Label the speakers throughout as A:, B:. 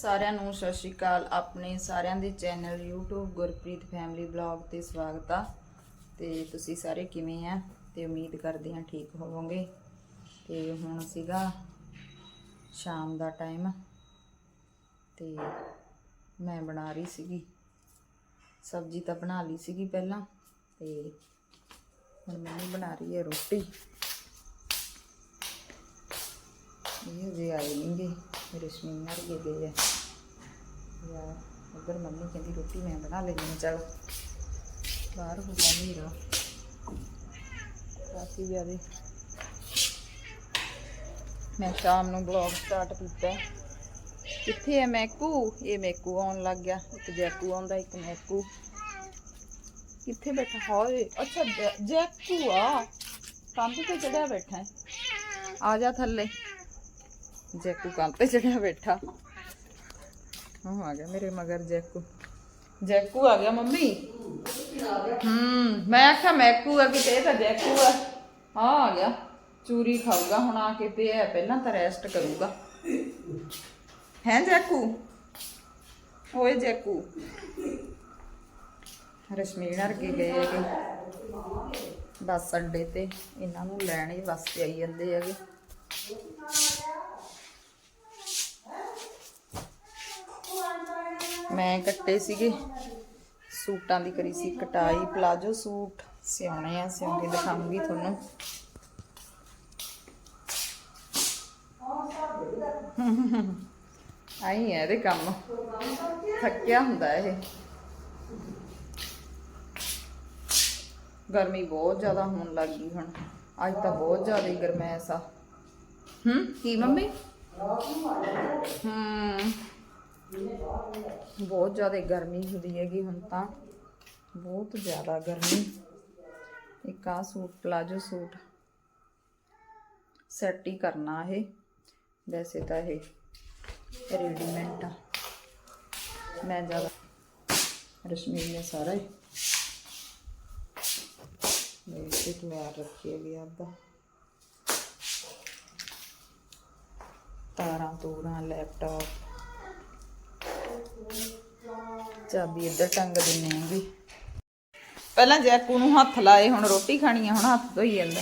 A: ਸਾਰਿਆਂ ਨੂੰ ਸਤਿ ਸ਼੍ਰੀ ਅਕਾਲ। ਆਪਣੇ ਸਾਰਿਆਂ ਦੇ channel YouTube Gurpreet family blog ਤੇ ਸਵਾਗਤ ਆ। ਤੇ ਤੁਸੀਂ ਸਾਰੇ ਕਿਵੇਂ ਆ? ਤੇ ਉਮੀਦ ਕਰਦੇ ਹਾਂ ਠੀਕ ਹੋਵੋਗੇ। ਤੇ ਹੁਣ ਸੀਗਾ ਸ਼ਾਮ ਦਾ ਟਾਈਮ ਤੇ ਮੈਂ ਬਣਾ ਰਹੀ ਸੀਗੀ। ਸਬਜ਼ੀ ਤਾਂ ਬਣਾ ਲਈ ਸੀਗੀ ਪਹਿਲਾਂ। ਤੇ ਹੁਣ ਮੰਮੀ ਬਣਾ ਰਹੀ ਹੈ ਰੋਟੀ। ਇਹ ਜੇ ਆਏ ਨਹੀਂਗੇ ਮੇਰੇ ਸਮੀਨਰ ਗਏ ਗਏ ਆ। ਯਾਰ, ਉਧਰ ਮੰਮੀ ਕਹਿੰਦੀ ਰੋਟੀ ਮੈਂ ਬਣਾ ਲੈਣੀ ਹਾਂ, ਚਲ। ਬਾਹਰ ਹੋ ਗਿਆ ਮੇਰਾ। ਕਾਫੀ ਜ਼ਿਆਦੇ। ਮੈਂ ਸ਼ਾਮ ਨੂੰ ਬਲੌਗ ਸਟਾਰਟ ਕੀਤਾ। ਕਿੱਥੇ ਹੈ ਮੈਕੂ? ਇਹ ਮੈਕੂ ਆਉਣ ਲੱਗ ਗਿਆ। ਇੱਕ ਜੈਕੂ ਆਉਂਦਾ, ਇੱਕ ਮੈਕੂ। ਕਿੱਥੇ ਬੈਠਾ? ਹੋਏ, ਅੱਛਾ, ਜੈ- ਜੈਕੂ ਆ। ਕੰਧ ਤੇ ਚੜਿਆ ਬੈਠਾ ਆ ਜਾ ਥੱਲੇ। ਜੈਕੂ ਕੰਧ ਤੇ ਚੜਿਆ ਬੈਠਾ। ਉਹ ਆ ਗਿਆ ਮੇਰੇ ਮਗਰ ਜੈਕੂ। ਜੈਕੂ ਆ ਗਿਆ ਮੰਮੀ। ਹੂੰ ਮੈਂ ਆਖਿਆ ਮੈਕੂ ਆ ਕਿਤੇ, ਇਹ ਤਾਂ ਜੈਕੂ ਆ। ਆ ਆ ਗਿਆ। ਚੂਰੀ ਖਾਊਗਾ, ਹੁਣ ਆ ਕੇ ਤੇ ਇਹ ਪਹਿਲਾਂ ਤਾਂ ਰੈਸਟ ਕਰੂਗਾ। ਹੈ ਜੈਕੂ? ਓਏ ਜੈਕੂ। ਰਸ਼ਮੀਨ ਵਰਗੇ ਗਏ ਹੈਗੇ। ਬੱਸ ਅੱਡੇ ਤੇ, ਇਹਨਾਂ ਨੂੰ ਲੈਣ ਹੀ ਵਾਸਤੇ ਆਈ ਜਾਂਦੇ ਹੈਗੇ। ਮੈਂ ਕੱਟੇ ਸੀਗੇ। ਸੂਟਾਂ ਦੀ ਕਰੀ ਸੀ ਕਟਾਈ, ਪਲਾਜੋ ਸੂਟ। ਸਿਉਣੇ ਆ ਸਿਉਂ ਕੇ ਦਿਖਾਉਂਗੀ ਤੁਹਾਨੂੰ। ਆਈ ਹੈ ਇਹਦੇ ਕੰਮ। ਥੱਕਿਆ ਹੁੰਦਾ ਇਹ। ਗਰਮੀ ਬਹੁਤ ਜ਼ਿਆਦਾ ਹੋਣ ਲੱਗ ਗਈ ਹੁਣ। ਅੱਜ ਤਾਂ ਬਹੁਤ ਜ਼ਿਆਦਾ ਗਰਮੈਸ਼ ਆ। ਹੂੰ, ਕੀ ਮੰਮੀ? ਹੂੰ। ਬਹੁਤ ਜ਼ਿਆਦਾ ਗਰਮੀ ਹੁੰਦੀ ਹੈਗੀ ਹੁਣ ਤਾਂ ਬਹੁਤ ਜ਼ਿਆਦਾ ਗਰਮੀ ਇੱਕ ਆ ਸੂਟ ਪਲਾਜੋ ਸੂਟ ਸੈੱਟ ਹੀ ਕਰਨਾ ਇਹ ਵੈਸੇ ਤਾਂ ਇਹ ਰੈਡੀਮੈਂਟ ਆ ਮੈਂ ਜ਼ਿਆਦਾ ਰਸ਼ਮੀ ਨੇ ਸਾਰਾ ਹੀ ਮੇਰੇ ਤੇ ਤਿਆਰ ਰੱਖਿਆ ਗਿਆ ਆਪਦਾ ਤਾਰਾਂ ਤੂਰਾਂ ਲੈਪਟਾਪ ਚਾਬੀ ਇੱਧਰ ਟੰਗ ਦਿੰਨੇ ਆਂਗੇ ਪਹਿਲਾਂ ਜੈਕੂ ਨੂੰ ਹੱਥ ਲਾਏ ਹੁਣ ਰੋਟੀ ਖਾਣੀ ਆ ਹੁਣ ਹੱਥ ਧੋਈ ਜਾਂਦਾ।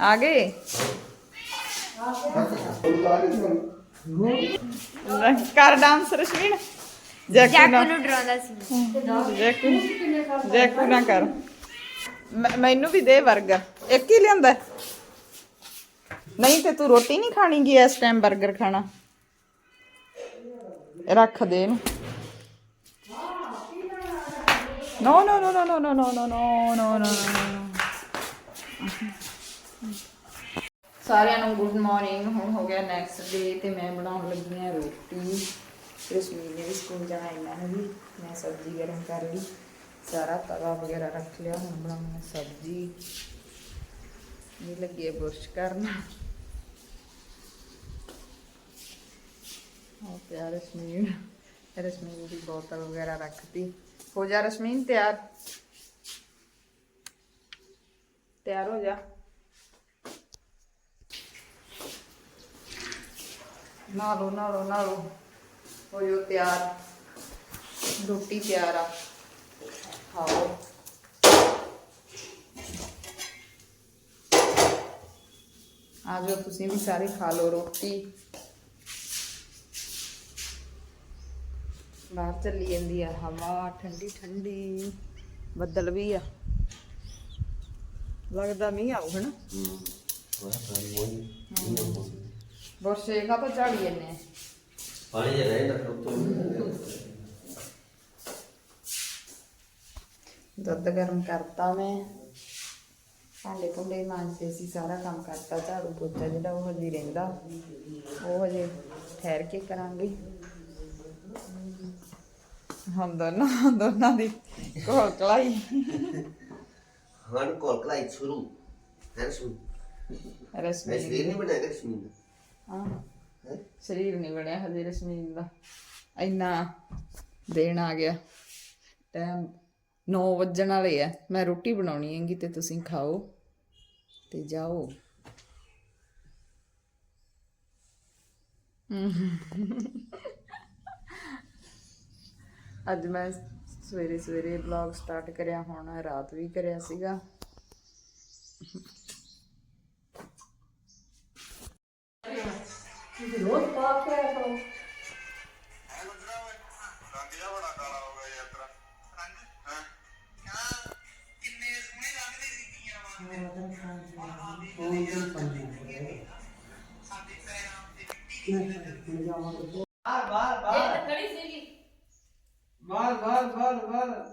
A: ਆ ਗਏ? ਕਰ ਡਾਂਸ ਰਸ਼ਮੀਨ। ਜੈਕੂ ਨਾ
B: ਡਰਾਉਂਦਾ ਸੀ।
A: ਜੈਕੂ ਜੈਕੂ ਨਾ ਕਰ। ਮੈਨੂੰ ਵੀ ਦੇ 버ਗਰ ਇੱਕ ਹੀ ਲਿਆਂਦਾ? ਨਹੀਂ ਤੇ ਤੂੰ ਰੋਟੀ ਨਹੀਂ ਖਾਣੀ ਗੀ ਇਸ ਟਾਈਮ 버ਗਰ ਖਾਣਾ? ਰੱਖ ਦੇ ਇਹਨੂੰ। ਨੋ ਨੋ ਨੋ ਨੋ ਨੋ ਨੋ ਨੋ ਨੋ ਨੋ ਨੋ ਨੋ ਸਾਰਿਆਂ ਨੂੰ ਗੁੱਡ ਮਾਰਨਿੰਗ ਹੁਣ ਹੋ ਗਿਆ ਨੈਕਸਟ ਡੇ ਤੇ ਮੈਂ ਬਣਾਉਣ ਲੱਗੀ ਹਾਂ ਰੋਟੀ ਰਸਮੀ ਨੇ ਵੀ ਸਕੂਲ ਜਾਣਾ ਇਹਨਾਂ ਨੇ ਵੀ ਮੈਂ ਸਬਜ਼ੀ ਗਰਮ ਕਰ ਲਈ ਸਾਰਾ ਤਵਾ ਵਗੈਰਾ ਰੱਖ ਲਿਆ ਹੁਣ ਬਣਾਉਣੀ ਸਬਜ਼ੀ ਇਹ ਲੱਗੀ ਹੈ ਬੁਰਸ਼ ਕਰਨ ਉਹ ਪਿਆਰ ਰਸਮੀਨ ਰਸਮੀਨ ਦੀ ਬੋਤਲ ਵਗੈਰਾ ਰੱਖਤੀ ਹੋ ਜਾ ਰਸਮੀਨ ਤਿਆਰ ਤਿਆਰ ਹੋ ਜਾ ਨਾ ਲੋ ਨਾ ਹੋ ਜੋ ਤਿਆਰ ਰੋਟੀ ਤਿਆਰ ਆ ਖਾਓ ਆ ਜਾਓ ਤੁਸੀਂ ਵੀ ਸਾਰੇ ਖਾ ਲਓ ਰੋਟੀ ਬਾਹਰ ਚੱਲੀ ਜਾਂਦੀ ਆ ਹਵਾ ਠੰਡੀ ਠੰਡੀ ਬੱਦਲ ਵੀ ਆ। ਲੱਗਦਾ ਮੀਂਹ ਆਊ ਹਨਾ? ਬਰਸੇ ਕਾ ਤਾਂ ਝਾੜੀ ਜੰਨੇ
C: ਪਾਣੀ ਜਿਹਾ ਰਹਿ ਨਾ
A: ਦੁੱਧ ਗਰਮ ਕਰਤਾ ਮੈਂ। ਭਾਂਡੇ ਭੁੰਡੇ ਮਾਂਜਦੇ ਸੀ ਸਾਰਾ ਕੰਮ ਕਰਤਾ ਝਾੜੂ ਪੋਚਾ ਜਿਹੜਾ ਉਹ ਹਜੇ ਰਹਿੰਦਾ। ਉਹ ਹਜੇ ਠਹਿਰ ਕੇ ਕਰਾਂਗੇ। हम दोनों दोनों दी
C: कोल कलाई हन कोल कलाई शुरू
A: रश्मि
C: रश्मि शरीर नहीं बनाया रश्मि ਦਾ?
A: ਸਰੀਰ ਨਹੀਂ ਬਣਿਆ ਹਜੇ ਰਸ਼ਮੀ ਦਾ। ਇੰਨਾ ਦੇਣ ਆ ਗਿਆ। ਟਾਈਮ 9 ਵਜਣ ਵਾਲੇ ਆ। ਮੈਂ ਰੋਟੀ ਬਣਾਉਣੀ ਹੈਗੀ ਤੇ ਤੁਸੀਂ ਖਾਓ ਤੇ ਜਾਓ। ਹੂੰ ਅੱਜ ਮੈਂ ਸਵੇਰੇ ਸਵੇਰੇ ਵਲੌਗ ਸਟਾਰਟ ਕਰਿਆ ਹੁਣ ਰਾਤ ਵੀ ਕਰਿਆ ਸੀਗਾ।
B: ਰੋਜ਼ ਪਾ ਕੇ ਆਇਆ ਕਰੋ
D: ਬਾਹਰ ਬਾਹਰ ਬਾਹਰ।
B: ਖੜੀ ਸੀਗੀ।
D: ਬਾਹਰ ਬਾਹਰ ਬਾਹਰ ਬਾਹਰ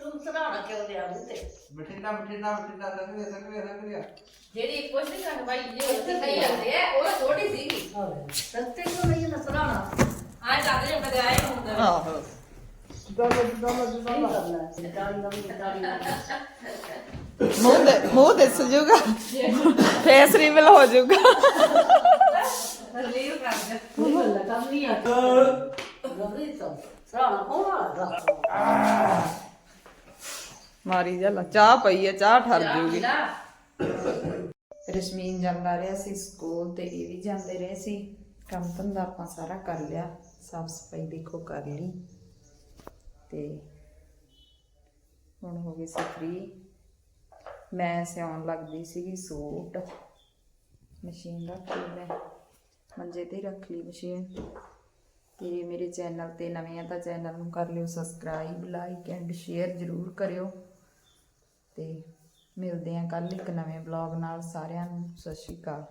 B: ਤੂੰ ਸਰਾਣਾ ਕਿਉਂ ਲਿਆ ਮੂੰਹ ਤੇ?
D: ਬਠਿੰਡਾ ਬਠਿੰਡਾ ਬਠਿੰਡਾ ਸੰਗਰੇ ਸੰਗਰੇ ਸੰਗਰੇ
E: ਜਿਹੜੀ ਕੁਛ ਨਹੀਂ ਕਰ ਭਾਈ ਜੇ ਉੱਥੇ ਕਹੀ ਜਾਂਦੇ ਆ ਉਹ ਛੋਟੀ ਸੀਗੀ।
B: ਸਸਤੇ ਕਿਉਂ ਨਹੀਂ ਨਾ ਸਰਾਣਾ
E: ਆਏ ਜਾਂਦੇ ਜੇ ਕਦੇ ਆਏ ਹੁੰਦੇ।
A: ਆਹੋ।
B: ਕਰਨਾ
A: ਮੂੰਹ ਦੇ ਮੂੰਹ ਦਿਸ ਜੂਗਾ। ਫੇਸ ਰਿਵਲ ਹੋ ਜੂਗਾ।
E: ਲੀਵ ਕਰ ਦੇ।
B: ਕੰਮ ਨਹੀਂ ਆ। ਗਬਰੀ ਤੋਂ। ਸਰਾਣਾ ਹੋਣਾ
A: ਮਾਰੀ ਜਾ ਚਾਹ ਪਈ ਹੈ ਚਾਹ ਠਰ ਜੂਗੀ। ਰਸ਼ਮੀਨ ਜਾਂਦਾ ਰਿਹਾ ਸੀ ਸਕੂਲ ਤੇ ਇਹ ਵੀ ਜਾਂਦੇ ਰਹੇ ਸੀ। ਕੰਮ ਧੰਦਾ ਆਪਾਂ ਸਾਰਾ ਕਰ ਲਿਆ ਸਾਫ਼ ਸਫ਼ਾਈ ਦੇਖੋ ਕਰ ਲਈ। ਤੇ ਹੁਣ ਹੋ ਗਈ ਸੀ ਫ੍ਰੀ ਮੈਂ ਸਿਉਣ ਲੱਗਦੀ ਸੀਗੀ ਸੂਟ। ਮਸ਼ੀਨ ਰੱਖ ਲਈ ਮੈਂ ਮੰਜੇ ਤੇ ਰੱਖ ਲਈ ਮਸ਼ੀਨ। ਤੇ ਮੇਰੇ ਚੈਨਲ ਤੇ ਨਵੇਂ ਆ ਤਾਂ ਚੈਨਲ ਨੂੰ ਕਰ ਲਿਓ ਸਬਸਕ੍ਰਾਈਬ ਲਾਈਕ ਐਂਡ ਸ਼ੇਅਰ ਜ਼ਰੂਰ ਕਰਿਓ। ਤੇ ਮਿਲਦੇ ਹਾਂ ਕੱਲ ਇੱਕ ਨਵੇਂ ਬਲੌਗ ਨਾਲ ਸਾਰਿਆਂ ਨੂੰ, ਸਤਿ ਸ਼੍ਰੀ ਅਕਾਲ।